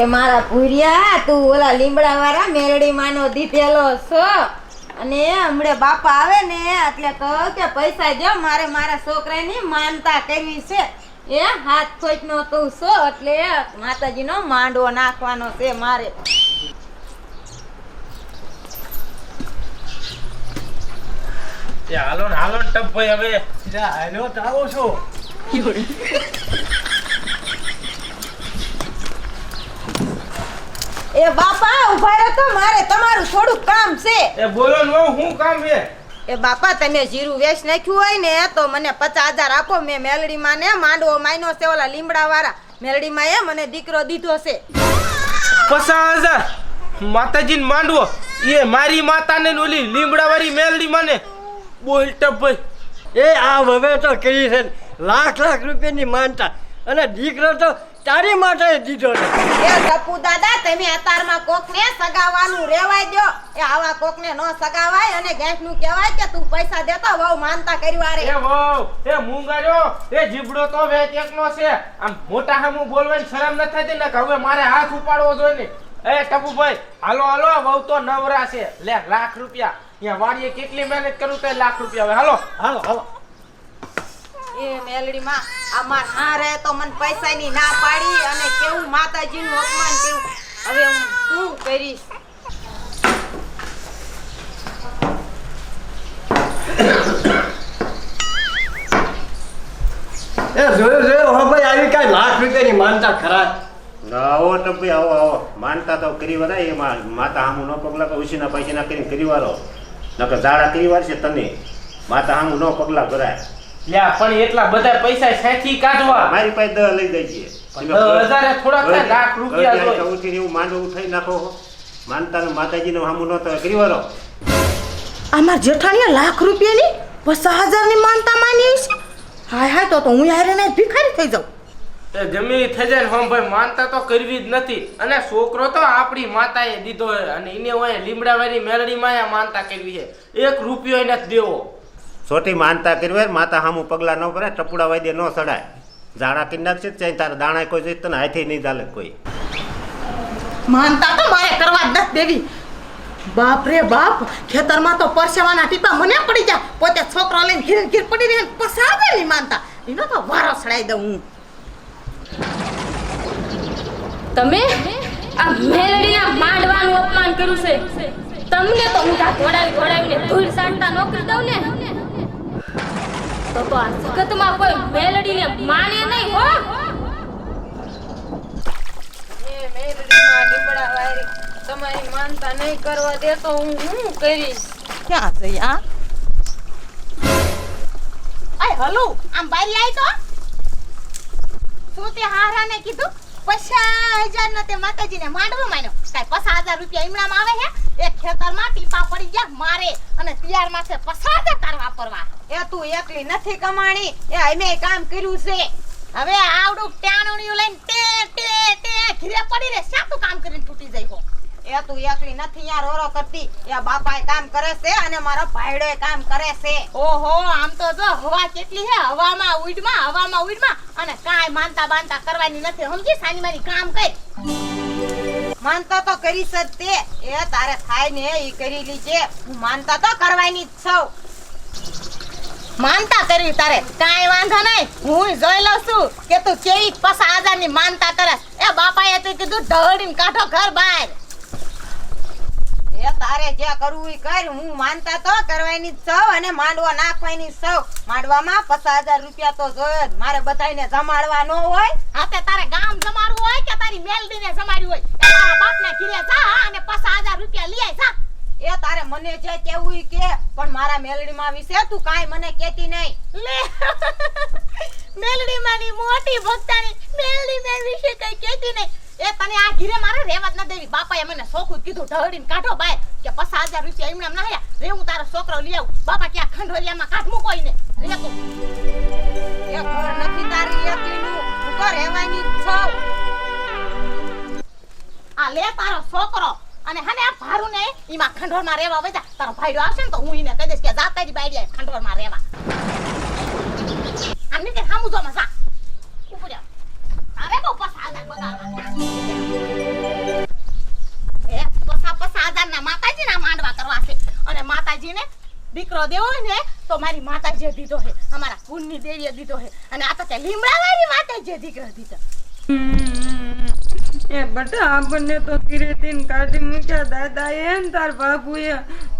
એ મારા ભૂરિયા તું ઓલા લીમડા વાળા મેલડી માનો દીધેલો છો. અને હમણે બાપા આવે ને એટલે કહો કે પૈસા જો મારે મારા છોકરાની માનતા કરવી છે. એ હાથ ખોચ નો તું છો એટલે માતાજીનો માંડવો નાખવાનો છે મારે. હાલો ને હાલો ટપ ભાઈ હવે. હાલો તો આવો છો. એ બાપા ઊભા રહો તો મારે તમારું થોડુંક કામ છે. એ બોલો નો હું શું કામ છે? એ બાપા તમે જીરું વેચ નાખ્યું હોય ને તો મને પચાસ હજાર આપો. મેં મેલડીમાં ને માંડવો માયનો છે ઓલા લીમડા વાળા મેલડીમાં એ મને દીકરો દીધો છે. પચાસ હજાર? માતાજીને માંડવો? એ મારી માતાને ને ઓલી લીમડાવાળી મેલડી માને બોલ ભાઈ. એ આ હવે તો કરી છે લાખ લાખ રૂપિયાની માનતા. અને દીકરો તો તારી માટે દીધો છે. એ ટપુ દાદા તમે અતારમાં કોકને સગાવાનું રેવાય દો એ આવા કોકને ન સગાવાય અને ગેંઠનું કહેવાય કે તું પૈસા દેતો વહુ માનતા કરી વારે. એ વહુ એ મૂંગાર્યો એ જીબડો તો વેચ એકનો છે. આમ મોટા હામું બોલવાની શરમ ન થતી ને કે હવે મારે હાથ ઉપાડવો જોઈએ ને. એ ટપુભાઈ હાલો હાલો વહુ તો નવરા છે. લે લાખ રૂપિયા. અહીંયા વાડીએ કેટલી મહેનત કરું તો લાખ રૂપિયા હવે હાલો. હાલો હાલો. એ મેલડીમાં અમાર હા રહે તો મને પૈસાની ના પાડી અને કેવું માતાજીનું અપમાન કર્યું. હવે હું શું કરીશ? એ જોયો જોયો. હો ભાઈ આવી કાંઈ લાખ રૂપિયાની માનતા ખરા? આવો આવો આવો. માનતા તો કરી વાળા એ માતા હામું ન પગલા તો ઉછીના પૈસા કરીને કરી વાળો. નકર ઝાડા કરી વાર છે તને. માતા હામું ન પગલા ભરાય લ્યા પણ એટલા બધા પૈસા સાચી કાઢવા? મારી પાસે દહ લઈ જઈએ હજારે થોડાક લાખ રૂપિયા ઉઠીને એવું માંડવું થઈ નાખો હો. માનતા ને માતાજીને હામું ન તો કરી વાળો અમાર જેઠાણીએ લાખ રૂપિયાની હજારની માનતા માની છે? હાય હાય તો તો હું યારે ને ભિખારી થઈ જાઉં. એ થઈ જાય ને હમ ભાઈ માનતા તો કરવી જ નથી. અને છોકરો તો આપણી માતાએ દીધો અને એને હોય લીમડાવાળી મેલડીમાં માનતા કરવી છે. એક રૂપિયો એને દેવો. છોટી માનતા કરવે માતા હામુ પગલા ન ભરાય ટપુડા વાયદે ન સડાય. ઝાડા કરી નાખશે ત્યાં તારા દાણા કોઈ જોઈ તને હાથે નહીં ચાલે કોઈ. માનતા તો મારે કરવા દસ દેવી. બાપ રે બાપ ખેતરમાં તો પરસેવાના ટીપા મને પડી જા પોતે છોકરો લઈને ઘીર ઘીર પડી રહે પસાવે નહીં માનતા. એનો તો વારો સડાઈ દઉં હું. તમે આ મેલડીના માંડવાનું અપમાન કર્યું છે. તમને તો ઊંધા ઘોડાવી ઘોડાવીને ધૂળ સાંટતા નોકરી આ જગતમાં કોઈ મેલડીને માને નહીં હો. એ મેલડીમાં દીપડા વાયરી તમારી માનતા નહીં કરવા દે તો હું શું કરીશ? ક્યાં જઈ આ? આય હલો આમ બારી આય તો. શું તે હારાને કીધું? પચાસ હજાર નો તે માતાજીને માંડવો માન્યો કાંઈ પચાસ હજાર રૂપિયા ઈમણામાં આવે હે? એક ખેતરમાં ટીપા પડી ગયા મારે. અને પિયાર માસે પચાસ હજાર તાર વાપરવા. એ તું એકલી નથી કમાણી. એ અમે કામ કર્યું છે. હવે આવડું ટાણુણિયું લઈને ટે ટે ટે ઘીરે પડી રે શાતું કામ કરીને તૂટી જાય હો. એ તું એકલી નથી યાર રોરો કરતી. એ બાપાએ કામ કરે છે અને મારો ભાઈડો કામ કરે છે. ઓહો આમ તો જો હવા કેટલી છે હવામાં ઉડમાં હવામાં ઉડમાં અને કાંઈ માનતા બાનતા કરવાની નથી. સમજી? સાની મારી કામ કર. માનતા તો કરી જ તે. એ તારે થાય ને એ કરી લીજે. હું માનતા તો કરવાની જ છું. માનતા કરવી તારે. કાંઈ વાંધો નહીં હું જોઈ લઉં છું કે તું કેવી પચાસ હજારની માનતા કરે. એ બાપાએ તો કીધું ઢળીને કાઢો ઘર બહાર. એ તારે જે કરવું ઈ કર હું માનતા તો કરવાની જ છું અને માંડવા નાખવાની સૌ માંડવામાં પચાસ હજાર રૂપિયા તો જોયો જ. મારે બધાને જમાડવા ન હોય. હા તે તારે ગામ જમાડવું હોય કે તારી મેલડીને જમાડ્યું હોય? એ તારા બાપના ઘીરે જા અને પચાસ હજાર રૂપિયા લઈ આય જા. એ તારે મને જે કેવું કે પણ મારા મેલડીમાં વિશે તું કાંઈ મને કેતી નહીં. લે. મેલડીમાંની મોટી ભક્તાની મેલડી મેં વિશે કઈ કેતી નહીં. એ તને આ ઘીરે મારે રેવા જ ન દેવી. બાપાએ મને સોખું કીધું ઢળીને કાઢો બાય. કે પચાસ હજાર રૂપિયા એમણે ના હયા રે હું તારો છોકરો લઈ આવું. બાપા ક્યાં ખંડોલિયામાં કાઢ મૂકો ને રે તું. એ ઘર નથી તારી એકલીનું હું તો રહેવાની જ છું. આ લે તારો છોકરો. અને હને આ ભારું ને એમાં ખંડોરમાં રહેવા વજા. તારો ભાઈડો આવશે ને તો હું એને કહી દઈશ કે જા તારી બાઈડી ખંડોરમાં રહેવા આમને કે સામું જો. મસા ઉપરે અરે બહુ પસાદા બગાડવા એ પસા પસાદા ના માતાજી ના માંડવા કરવા છે. અને માતાજી ને દીકરો દેવો ને, તો મારી માતાજીએ દીધો છે. અમારા કુળની દેવીએ દીધો છે. અને આ તો તે લીમડા વાળી માતાજીએ દીકરો દીધો. એ બટા આપણને તો કિરેતીન કાઢી મૂક્યા. દાદા એ ને તાર બાપુએ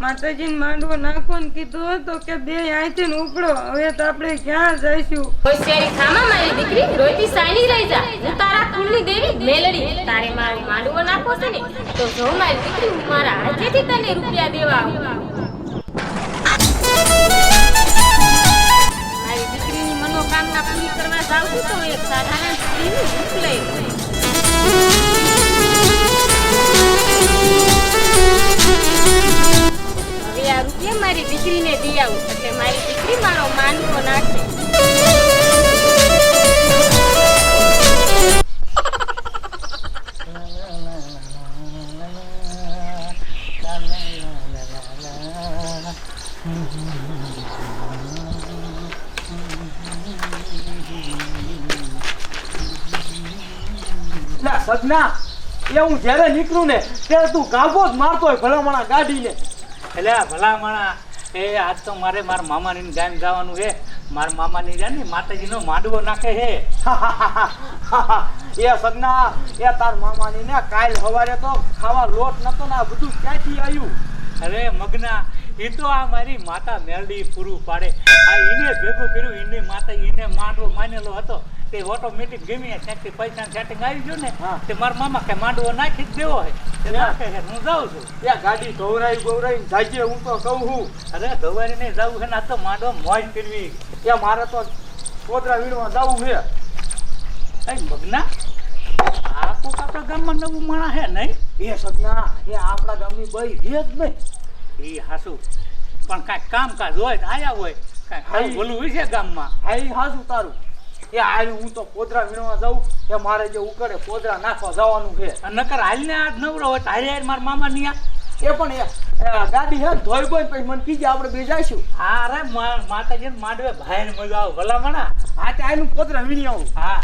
માતાજીને માંડવો નાખો ને કીધું તો કે બે અહીંથી ને ઉપડો. હવે તો આપણે ક્યાં જઈશું? હોશિયારી ખામા મારી દીકરી રોટી સાયલી રહી જા. હું તારા કુળની દેવી, મેલડી. તારે મારો માંડવો નાખો છે ને, તો જો મારી દીકરી, હું મારા હાથેથી તને રૂપિયા દેવા મારી દીકરીની મનોકામના પૂરી કરવા જાઉં છું તો એક સાધારણ સ્ત્રીની ભૂખ લઈ મારી દીકરીને દઈ આવું, એટલે મારી દીકરી મારો માંડવો નાખે. ના સગના એ હું જ્યારે નીકળું ને, ત્યારે તું ગાભો જ મારતો હોય ભલામણા ગાડીને. એટલે આ ભલામણા એ આજ તો મારે મારા મામાની ગામ જવાનું છે. મારા મામાની જાય ને માતાજીનો માંડવો નાખે હે એ સગના એ તાર મામાની ને કાલ સવારે તો ખાવા લોટ નતો ને આ બધું ક્યાંથી આવ્યું અરે મગના એ તો આ મારી માતા મેરડી પૂરું પાડે. આ એને ભેગું કર્યું એને માતા એને માંડવો માનેલો હતો. તે ઓટોમેટિક ગમી ત્યાંથી પૈસા સેટિંગ આવી ગયું ને તે મારા મામા કે માંડવો નાખી જ દેવો હોય હા. હું જાઉં છું. ત્યાં ગાડી ગૌરાઈ ગૌરાઈ જાજે હું તો કહું છું. અરે ગવારી નહીં જવું છે ને આ તો માંડવો મોજ કરવી ત્યાં મારે તો કોદરા વીણવા જવું છે. કઈ મગના આ કોક આપણા ગામમાં નવું માણા હે નહીં? એ સગના એ આપણા ગામની બઈ છે જ નહીં. એ હાસુ. પણ કાંઈક કામકાજ હોય આયા હોય કાંઈ હા. ખાવું છે ગામમાં? હા હાચું તારું. એ આવ્યું હું તો પોદરા વીણવા જાઉં. એ મારે જે ઉકળે પોદરા નાખવા જવાનું છે. નકર હાલને આ નવરો હોય હારે હારે મારા મામા ની એ પણ એ ગાડી હે ધોઈ બોઈ પછી મને કીજે આપણે બે જઈશું. હા રે માતાજી માંડવે ભાઈ મજા આવે ભલા મણા હા તે આનું કોદરા વીણી આવું. હા.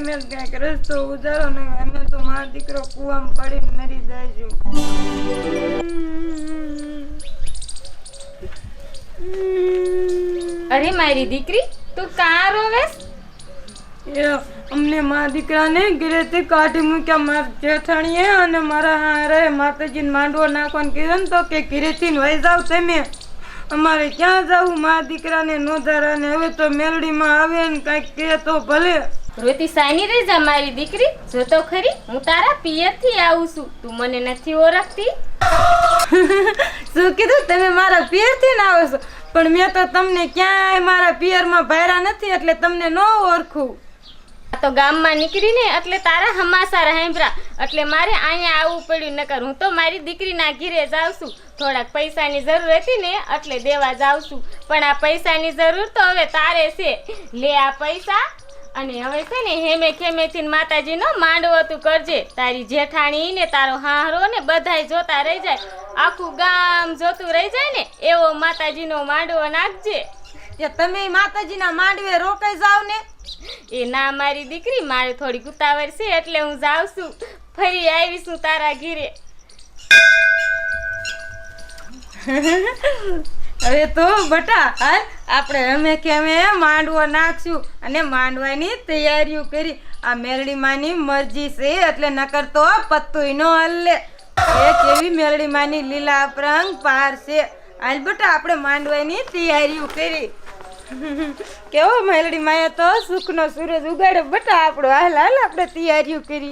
તમે જ રસ્તો ઉજારો ને અમે તો મારો દીકરો કૂવામાં પડીને મરી જઈશું. અરે મારી દીકરી તું કાં રોવેસ અમને મારા દીકરાને ઘરેથી કાઢી મૂક્યા મારા જેઠાણીએ અને મારા હારે માતાજીને માંડવો નાખવાનું કીધું ને તો કે ઘરેથી વહી જાવ તમે. અમારે ક્યાં જવું? મારા દીકરાને નોધારાને હવે તો મેલડીમાં આવે ને કાંઈક કહે તો ભલે. રોતી સાની રહી જા મારી દીકરી. જો તો ખરી હું તારા પિયરથી આવું છું. તું મને નથી ઓળખતી. શું કીધું? તમે મારા પિયરથી ના આવો છો. પણ મેં તો તમને ક્યાંય મારા પિયરમાં ભાયરા નથી એટલે તમને ન ઓળખું. આ તો ગામમાં નીકળીને એટલે તારા હમાસા રહેમ્બ્રા એટલે મારે અહીંયા આવવું પડ્યું નકર હું તો મારી દીકરીના ઘીરે જાઉં છું. થોડાક પૈસાની જરૂર હતી ને એટલે દેવા જાઉં છું. પણ આ પૈસાની જરૂર તો હવે તારે છે. લે આ પૈસા. અને હવે છે ને હેમે ખેમેથી માતાજીનો માંડવો તું કરજે. તારી જેઠાણી ને તારો હારો ને બધાય જોતા રહી જાય. આખું ગામ જોતું રહી જાય ને એવો માતાજીનો માંડવો નાખજે. કે તમે માતાજીના માંડવે રોકાઈ જાવ ને. એ ના મારી દીકરી મારે થોડી ઉતાવળ છે એટલે હું જાઉં છું. ફરી આવીશું તારા ઘીરે. હવે તો બટા, હાલ આપણે અમે કેમે માંડવો નાખશું અને માંડવાની તૈયારીઓ કરી. આ મેલડીમાની મરજી છે એટલે નકર તો પત્તુય નો હલ્લે એ કેવી મેલડીમાની લીલા અપરંગ પાર છે. હાલ બટા, આપણે માંડવાની તૈયારીઓ કરી. કેવો મેલડી માયા તો સુખનો સૂરજ ઉગાડ્યો. બટા, આપણો હાલ હાલ આપણે તૈયારીઓ કરી.